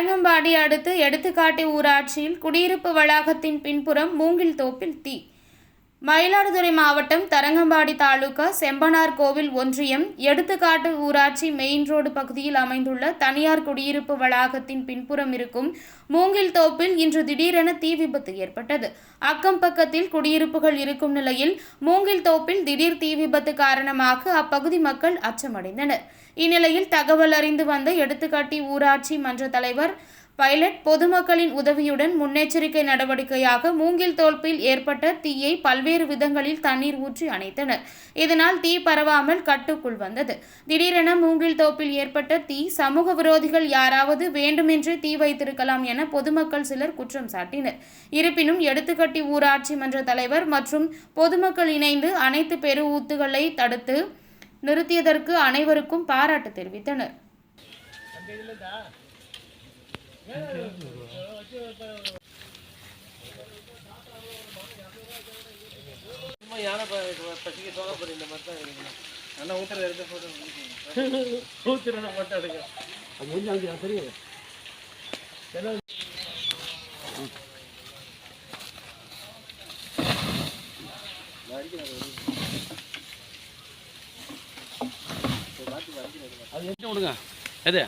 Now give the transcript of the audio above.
தரங்கம்பாடி அடுத்து எடுத்துக்காட்டி ஊராட்சியில் குடியிருப்பு வளாகத்தின் பின்புறம் மூங்கில் தோப்பில் தீ மயிலாடுதுறை மாவட்டம் தரங்கம்பாடி தாலுகா செம்பனார் கோவில் ஒன்றியம் எடுத்துக்காட்டு ஊராட்சி மெயின் ரோடு பகுதியில் அமைந்துள்ள தனியார் குடியிருப்பு வளாகத்தின் பின்புறம் இருக்கும் மூங்கில் தோப்பில் இன்று திடீரென தீ விபத்து ஏற்பட்டது. அக்கம் பக்கத்தில் குடியிருப்புகள் இருக்கும் நிலையில் மூங்கில் தோப்பில் திடீர் தீ விபத்து காரணமாக அப்பகுதி மக்கள் அச்சமடைந்தனர். இந்நிலையில் தகவல் அறிந்து வந்த எடுத்துக்காட்டி ஊராட்சி மன்ற தலைவர் பைலட் பொதுமக்களின் உதவியுடன் முன்னெச்சரிக்கை நடவடிக்கையாக மூங்கில் தோல்பில் ஏற்பட்ட தீயை பல்வேறு விதங்களில் தண்ணீர் ஊற்றி அணைத்தனர். இதனால் தீ பரவாமல் கட்டுக்குள் வந்தது. திடீரென மூங்கில் தோப்பில் ஏற்பட்ட தீ சமூக விரோதிகள் யாராவது வேண்டுமென்றே தீ வைத்திருக்கலாம் என பொதுமக்கள் சிலர் குற்றம் சாட்டினர். இருப்பினும் எடுத்துக்கட்டி ஊராட்சி மன்ற தலைவர் மற்றும் பொதுமக்கள் இணைந்து அனைத்து பெரு ஊத்துகளை தடுத்து நிறுத்தியதற்கு அனைவருக்கும் பாராட்டு தெரிவித்தனர். யானை ப- ப- பசிக்கு இந்த மாதிரி தான் இருக்கணும் நல்லா ஊத்துறத எடுத்து போட்டு ஊத்துறத மட்டும் எடுக்க அது முடிஞ்சு தெரியும் அது எடுத்து விடுங்க எது?